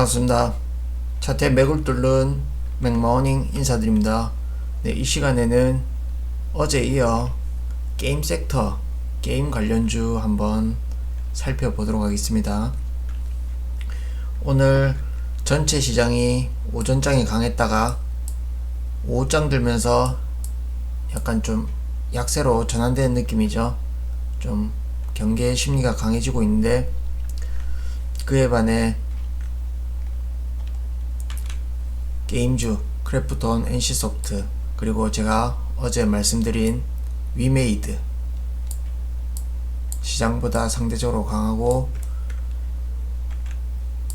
반갑습니다. 차태 맥을 뚫는 맥모닝 인사드립니다. 네, 이 시간에는 어제 이어 게임 섹터, 게임 관련주 한번 살펴보도록 하겠습니다. 오늘 전체 시장이 오전장이 강했다가 오후장 들면서 약간 좀 약세로 전환되는 느낌이죠. 좀 경계 심리가 강해지고 있는데 그에 반해 게임주, 크래프톤, NC소프트 그리고 제가 어제 말씀드린 위메이드 시장보다 상대적으로 강하고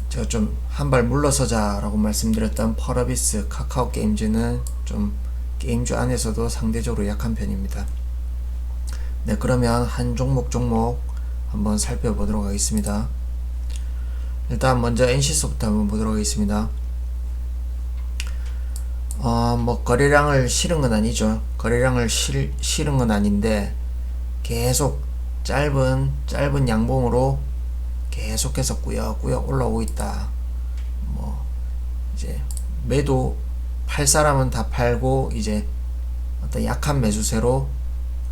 제가 좀 한 발 물러서자 라고 말씀드렸던 펄어비스, 카카오 게임즈는 좀 게임주 안에서도 상대적으로 약한 편입니다. 네, 그러면 한 종목 종목 한번 살펴보도록 하겠습니다. 일단 먼저 NC소프트 한번 보도록 하겠습니다. 어, 뭐 거래량을 실은 건 아니죠. 거래량을 실, 실은 건 아닌데 계속 짧은 짧은 양봉으로 계속해서 꾸역꾸역 올라오고 있다. 뭐 이제 매도 팔 사람은 다 팔고 이제 어떤 약한 매수세로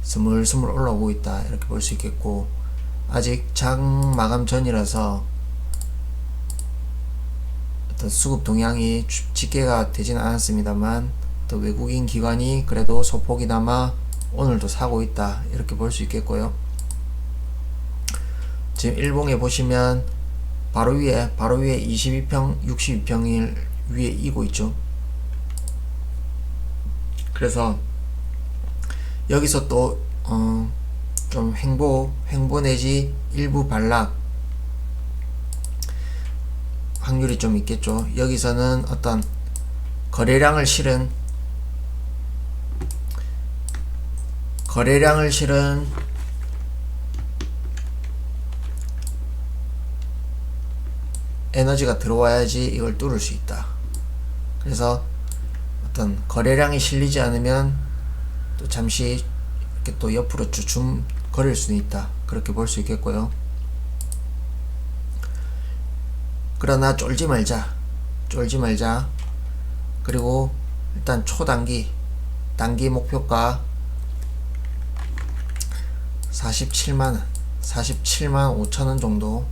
스물스물 올라오고 있다 이렇게 볼 수 있겠고 아직 장 마감 전이라서 어떤 수급 동향이 주- 집계가 되지는 않았습니다만 또 외국인 기관이 그래도 소폭이나마 오늘도 사고 있다 이렇게 볼 수 있겠고요. 지금 일봉에 보시면 바로 위에 바로 위에 22평 62평일 위에 이고 있죠. 그래서 여기서 또 어, 좀 횡보 횡보 내지 일부 반락 확률이 좀 있겠죠. 여기서는 어떤 거래량을 실은 거래량을 실은 에너지가 들어와야지 이걸 뚫을 수 있다. 그래서 어떤 거래량이 실리지 않으면 또 잠시 이렇게 또 옆으로 주춤 거릴 수는 있다. 그렇게 볼 수 있겠고요. 그러나 쫄지 말자. 쫄지 말자. 그리고 일단 초단기 단기 목표가 47만원 47만 5천원 정도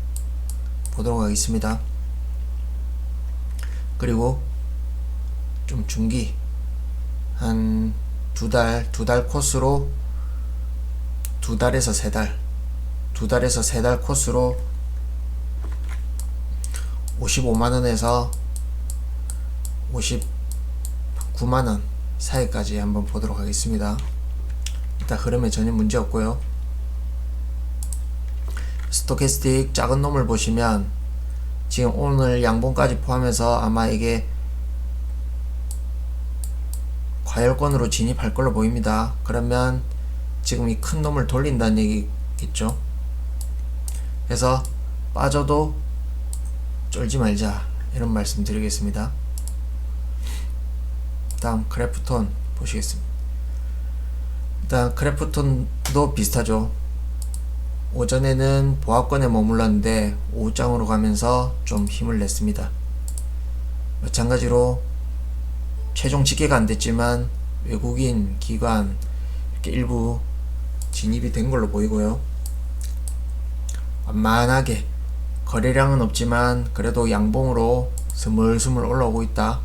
보도록 하겠습니다. 그리고 좀 중기 한 두 달, 두 달 코스로 두 달에서 세 달, 두 달에서 세 달 코스로 55만원에서 59만원 사이까지 한번 보도록 하겠습니다. 일단 흐름에 전혀 문제 없고요. 스토캐스틱 작은 놈을 보시면 지금 오늘 양봉까지 포함해서 아마 이게 과열권으로 진입할 걸로 보입니다. 그러면 지금 이 큰 놈을 돌린다는 얘기겠죠. 그래서 빠져도 쫄지 말자 이런 말씀 드리겠습니다. 다음 크래프톤 보시겠습니다. 일단 크래프톤도 비슷하죠. 오전에는 보합권에 머물렀는데 오후장으로 가면서 좀 힘을 냈습니다. 마찬가지로 최종 집계가 안 됐지만 외국인 기관 이렇게 일부 진입이 된 걸로 보이고요. 완만하게 거래량은 없지만 그래도 양봉으로 스물스물 올라오고 있다.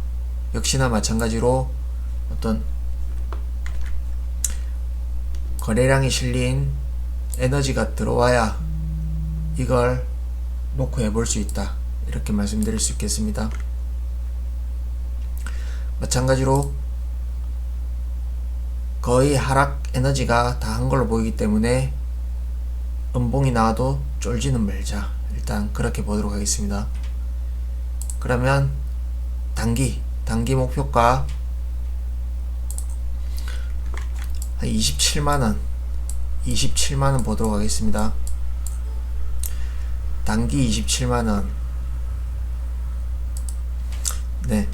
역시나 마찬가지로 어떤 거래량이 실린 에너지가 들어와야 이걸 놓고 해볼 수 있다. 이렇게 말씀드릴 수 있겠습니다. 마찬가지로 거의 하락 에너지가 다 한 걸로 보이기 때문에 음봉이 나와도 쫄지는 말자. 일단 그렇게 보도록 하겠습니다. 그러면 단기 단기 목표가 한 27만원 27만원 보도록 하겠습니다. 단기 27만원 네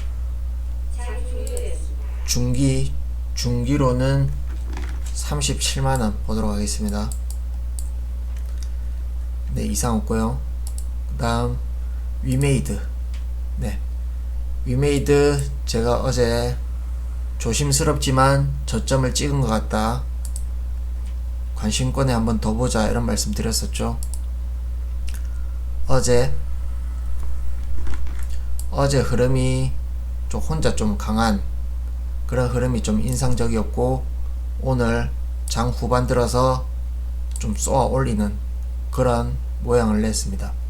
중기 중기로는 37만원 보도록 하겠습니다. 네 이상 없고요. 그 다음 위메이드 네. 위메이드 제가 어제 조심스럽지만 저점을 찍은 것 같다. 관심권에 한번 더 보자 이런 말씀 드렸었죠. 어제 어제 흐름이 좀 혼자 좀 강한 그런 흐름이 좀 인상적이었고 오늘 장 후반 들어서 좀 쏘아 올리는 그런 모양을 냈습니다.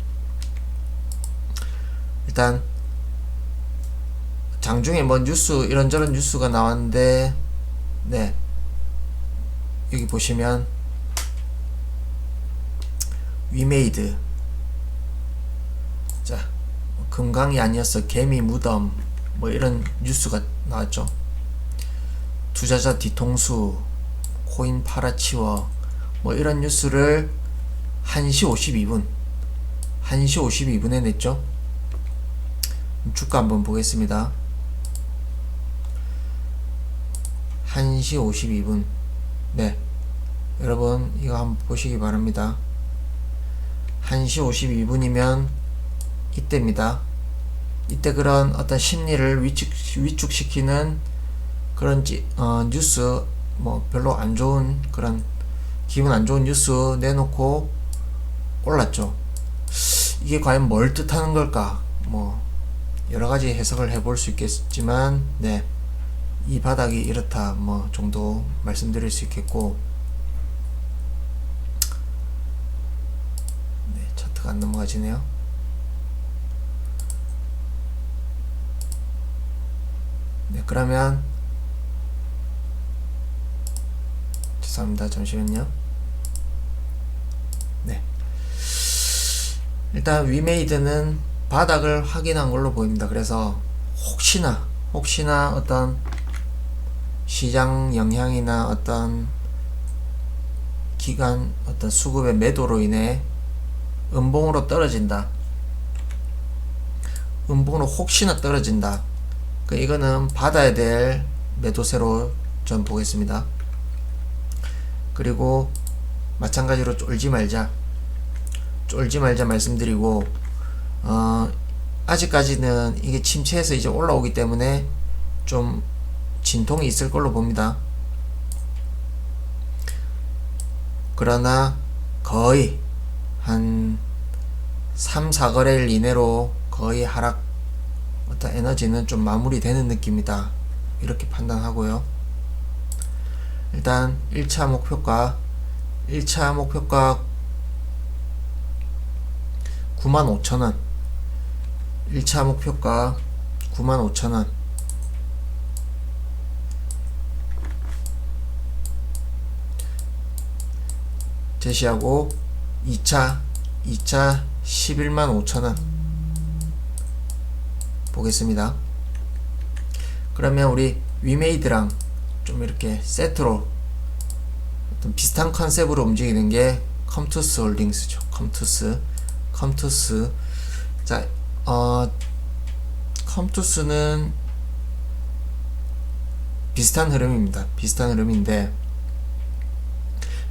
일단 장중에 뭐 뉴스 이런저런 뉴스가 나왔는데 네. 여기 보시면 위메이드. 자뭐 금강이 아니었어 개미 무덤 뭐 이런 뉴스가 나왔죠. 투자자 뒤통수 코인 팔아치워 뭐 이런 뉴스를 1시 52분 1시 52분에 냈죠 주가 한번 보겠습니다. 1시 52분. 네. 여러분 이거 한번 보시기 바랍니다. 1시 52분이면 이때입니다. 이때 그런 어떤 심리를 위축, 위축시키는 그런 지, 어, 뉴스 뭐 별로 안 좋은 그런 기분 안 좋은 뉴스 내놓고 올랐죠. 이게 과연 뭘 뜻하는 걸까? 뭐 여러 가지 해석을 해볼 수 있겠지만 네. 이 바닥이 이렇다 뭐 정도 말씀드릴 수 있겠고 네, 차트가 안 넘어가지네요. 네, 그러면 죄송합니다. 잠시만요. 네. 일단 위메이드는 바닥을 확인한 걸로 보입니다. 그래서 혹시나 혹시나 어떤 시장 영향이나 어떤 기간 어떤 수급의 매도로 인해 음봉으로 떨어진다. 음봉으로 혹시나 떨어진다. 그 이거는 받아야 될 매도세로 전 보겠습니다. 그리고 마찬가지로 쫄지 말자. 쫄지 말자 말씀드리고 어 아직까지는 이게 침체해서 이제 올라오기 때문에 좀 진통이 있을 걸로 봅니다. 그러나 거의 한 3, 4거래일 이내로 거의 하락 어떤 에너지는 좀 마무리되는 느낌이다. 이렇게 판단하고요. 일단 1차 목표가 1차 목표가 95,000원 1차 목표가 95,000원 제시하고 2차 2차 11만 5천원 보겠습니다. 그러면 우리 위메이드랑 좀 이렇게 세트로 어떤 비슷한 컨셉으로 움직이는 게 컴투스 홀딩스죠. 컴투스 컴투스 자, 어 컴투스는 비슷한 흐름입니다. 비슷한 흐름인데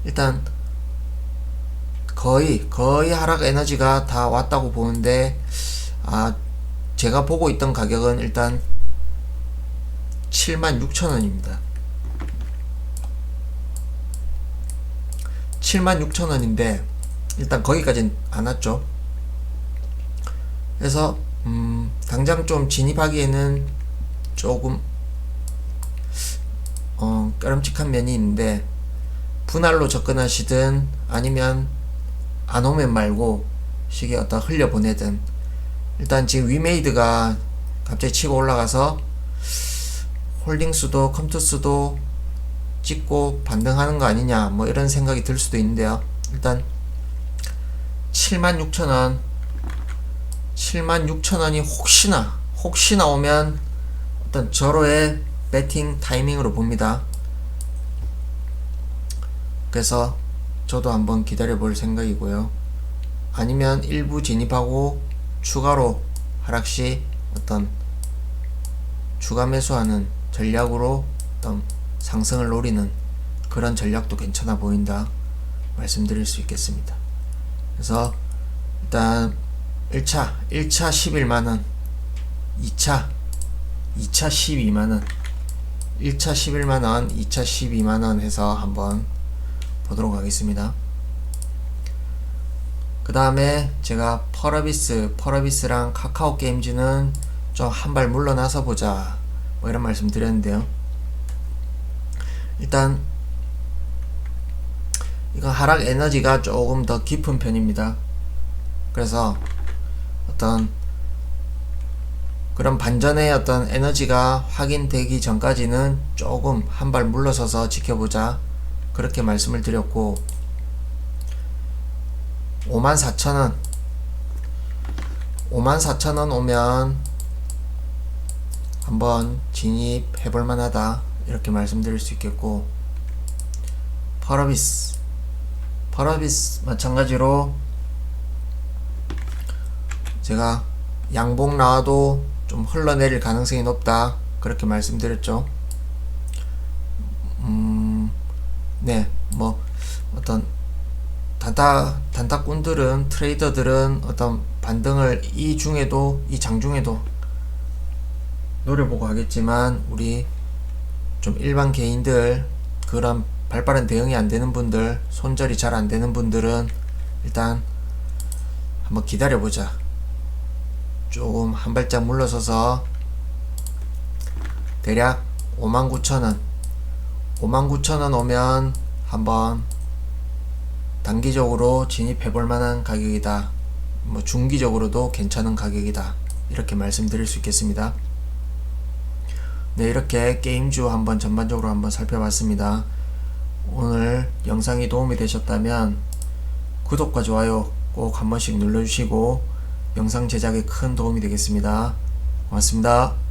일단 거의 거의 하락 에너지가 다 왔다고 보는데 아 제가 보고 있던 가격은 일단 76,000원입니다. 76,000원인데 일단 거기까지는 안 왔죠. 그래서 음, 당장 좀 진입하기에는 조금 어, 까름직한 면이 있는데 분할로 접근하시든 아니면 안 오면 말고 시계 어떤 흘려보내든. 일단 지금 위메이드가 갑자기 치고 올라가서 홀딩수도 컴투스도 찍고 반등하는 거 아니냐 뭐 이런 생각이 들 수도 있는데요. 일단 76,000원 76,000원이 혹시나 혹시나 오면 어떤 절호의 배팅 타이밍으로 봅니다 그래서 저도 한번 기다려 볼 생각이고요. 아니면 일부 진입하고 추가로 하락시 어떤 추가 매수하는 전략으로 어떤 상승을 노리는 그런 전략도 괜찮아 보인다 말씀드릴 수 있겠습니다. 그래서 일단 1차 1차 11만원 2차 2차 12만원 1차 11만원 2차 12만원 해서 한번 보도록 하겠습니다. 그 다음에 제가 펄어비스 펄어비스랑 카카오 게임즈는 좀 한 발 물러나서 보자 뭐 이런 말씀 드렸는데요. 일단 이거 하락 에너지가 조금 더 깊은 편입니다. 그래서 어떤 그런 반전의 어떤 에너지가 확인되기 전까지는 조금 한 발 물러서서 지켜보자. 그렇게 말씀을 드렸고 54,000원. 54,000원 오면 한번 진입해 볼 만하다. 이렇게 말씀드릴 수 있겠고 파라비스. 파라비스 마찬가지로 제가 양봉 나와도 좀 흘러내릴 가능성이 높다. 그렇게 말씀드렸죠. 음, 네, 뭐 어떤 단타 단타꾼들은 트레이더들은 어떤 반등을 이 중에도 이 장 중에도 노려보고 하겠지만 우리 좀 일반 개인들 그런 발빠른 대응이 안 되는 분들 손절이 잘 안 되는 분들은 일단 한번 기다려 보자 조금 한 발짝 물러서서 대략 59,000원 59,000원 오면 한번 단기적으로 진입해 볼 만한 가격이다. 뭐 중기적으로도 괜찮은 가격이다. 이렇게 말씀드릴 수 있겠습니다. 네, 이렇게 게임주 한번 전반적으로 한번 살펴봤습니다. 오늘 영상이 도움이 되셨다면 구독과 좋아요 꼭 한 번씩 눌러주시고 영상 제작에 큰 도움이 되겠습니다. 고맙습니다.